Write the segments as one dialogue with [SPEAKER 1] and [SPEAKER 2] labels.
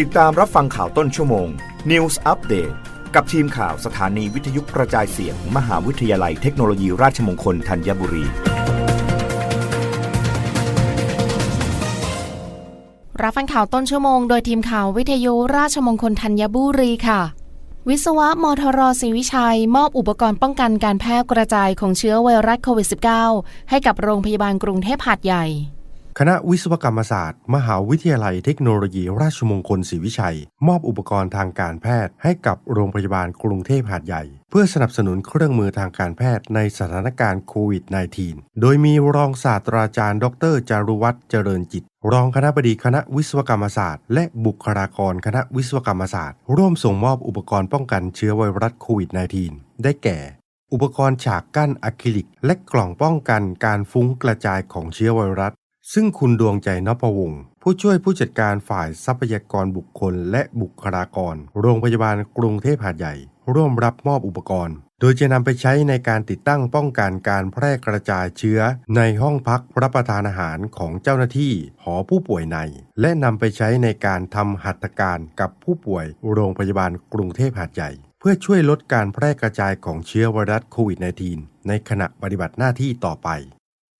[SPEAKER 1] ติดตามรับฟังข่าวต้นชั่วโมง News Update กับทีมข่าวสถานีวิทยุกระจายเสียงมหาวิทยาลัยเทคโนโลยีราชมงคลธัญบุรี
[SPEAKER 2] รับฟังข่าวต้นชั่วโมงโดยทีมข่าววิทยุราชมงคลธัญบุรีค่ะ วิศวะมทรศรีวิชัย มอบอุปกรณ์ป้องกันการแพร่กระจายของเชื้อไวรัสโควิด -19 ให้กับโรงพยาบาลกรุงเทพหาดใหญ่
[SPEAKER 3] คณะวิศวกรรมศาสตร์ มหาวิทยาลัยเทคโนโลยีราชมงคลศรีวิชัย มอบอุปกรณ์ทางการแพทย์ให้กับโรงพยาบาลกรุงเทพหาดใหญ่ เพื่อสนับสนุนเครื่องมือทางการแพทย์ในสถานการณ์โควิด -19 โดยมีรองศาสตราจารย์ ดรจารุวัฒน์เจริญจิต รองคณะบดีคณะวิศวกรรมศาสตร์ และบุคลากรคณะวิศวกรรมศาสตร์ ร่วมส่งมอบอุปกรณ์ป้องกันเชื้อไวรัสโควิด -19 ได้แก่อุปกรณ์ฉากกั้นอะคริลิก และกล่องป้องกันการฟุ้งกระจายของเชื้อไวรัส ซึ่งคุณดวงใจนพวงศ์ผู้ช่วยผู้จัดการฝ่ายทรัพยากรบุคคลและบุคลากร โรงพยาบาลกรุงเทพหาดใหญ่ ร่วมรับมอบอุปกรณ์ โดยจะนำไปใช้ในการติดตั้งป้องกันการแพร่กระจายเชื้อ ในห้องพักรับประทานอาหารของเจ้าหน้าที่ หอผู้ป่วยใน และนำไปใช้ในการทำหัตถการกับผู้ป่วย โรงพยาบาลกรุงเทพหาดใหญ่ เพื่อช่วยลดการแพร่กระจายของเชื้อไวรัสโควิด -19 ในขณะปฏิบัติหน้าที่ต่อไป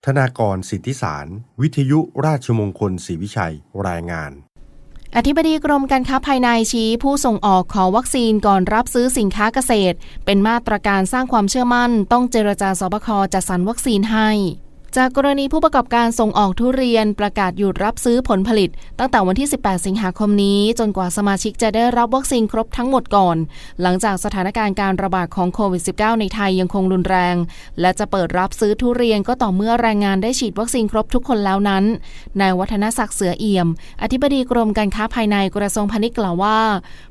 [SPEAKER 3] ธนากรสิทธิสาร วิทยุราชมงคลศรีวิชัย รายงาน
[SPEAKER 2] อธิบดีกรมการค้าภายในชี้ผู้ส่งออกขอวัคซีนก่อนรับซื้อสินค้าเกษตร เป็นมาตรการสร้างความเชื่อมั่น ต้องเจรจาสบคจัดสรรวัคซีนให้ จากกรณีผู้ประกอบการส่งออกทุเรียนประกาศหยุดรับซื้อผลผลิต ตั้งแต่วันที่ 18 สิงหาคมนี้ จนกว่าสมาชิกจะได้รับวัคซีนครบทั้งหมดก่อน หลังจากสถานการณ์การระบาดของโควิด -19 ในไทยยังคงรุนแรง และจะเปิดรับซื้อทุเรียนก็ต่อเมื่อแรงงานได้ฉีดวัคซีนครบทุกคนแล้วนั้น นายวัฒนศักดิ์เสือเอี่ยม อธิบดีกรมการค้าภายในกระทรวงพาณิชย์กล่าวว่า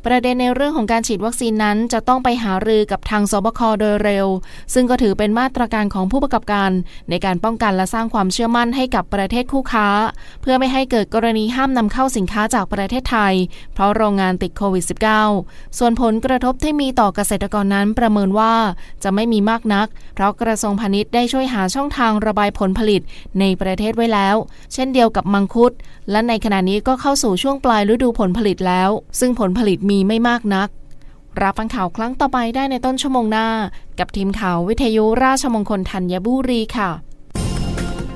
[SPEAKER 2] ประเด็นในเรื่องของการฉีดวัคซีนนั้น จะต้องไปหารือกับทางสบคโดยเร็ว ซึ่งก็ถือเป็นมาตรการของผู้ประกอบการในการป้องกันกันและสร้างความเชื่อมั่นให้กับประเทศคู่ค้า เพื่อไม่ให้เกิดกรณีห้ามนำเข้าสินค้าจากประเทศไทย เพราะโรงงานติดโควิด -19 ส่วนผลกระทบที่มีต่อเกษตรกรนั้นประเมินว่าจะไม่มีมากนัก เพราะกระทรวงพาณิชย์ได้ช่วยหาช่องทางระบายผลผลิตในประเทศไว้แล้ว เช่นเดียวกับมังคุด และในขณะนี้ก็เข้าสู่ช่วงปลายฤดูผลผลิตแล้ว ซึ่งผลผลิตมีไม่มากนักรับฟังข่าวครั้งต่อไปได้ในต้นชั่วโมงหน้า กับทีมข่าววิทยุราชมงคลธัญบุรีค่ะ